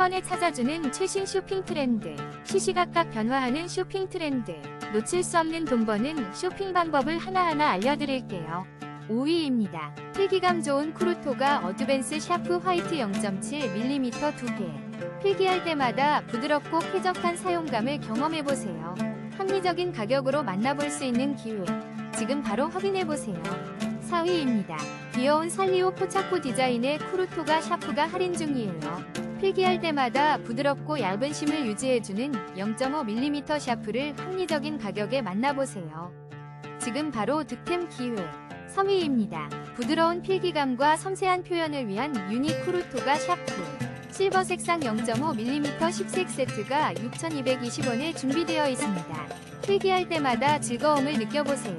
번에 찾아주는 최신 쇼핑 트렌드. 시시각각 변화하는 쇼핑 트렌드. 놓칠 수 없는 돈 버는 쇼핑 방법을 하나하나 알려드릴게요. 5위입니다. 필기감 좋은 쿠루토가 어드밴스 샤프 화이트 0.7mm 2개. 필기할 때마다 부드럽고 쾌적한 사용감을 경험해보세요. 합리적인 가격으로 만나볼 수 있는 기회. 지금 바로 확인해보세요. 4위입니다. 귀여운 살리오 포차코 디자인의 쿠루토가 샤프가 할인 중이에요. 필기할 때마다 부드럽고 얇은 심을 유지해주는 0.5mm 샤프를 합리적인 가격에 만나보세요. 지금 바로 득템 기회. 3위입니다. 부드러운 필기감과 섬세한 표현을 위한 유니 쿠루토가 샤프. 실버 색상 0.5mm 10색 세트가 6,220원에 준비되어 있습니다. 필기할 때마다 즐거움을 느껴보세요.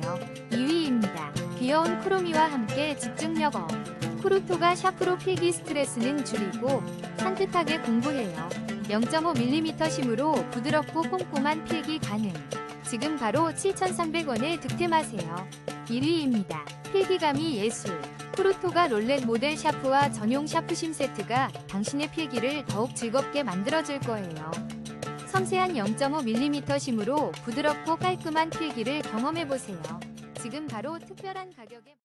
2위입니다. 귀여운 크로미와 함께 집중력 업. 쿠루토가 샤프로 필기 스트레스는 줄이고 산뜻하게 공부해요. 0.5mm 심으로 부드럽고 꼼꼼한 필기 가능. 지금 바로 7,300원에 득템하세요. 1위입니다. 필기감이 예술. 쿠루토가 롤렛 모델 샤프와 전용 샤프심 세트가 당신의 필기를 더욱 즐겁게 만들어줄 거예요. 섬세한 0.5mm 심으로 부드럽고 깔끔한 필기를 경험해보세요. 지금 바로 특별한 가격에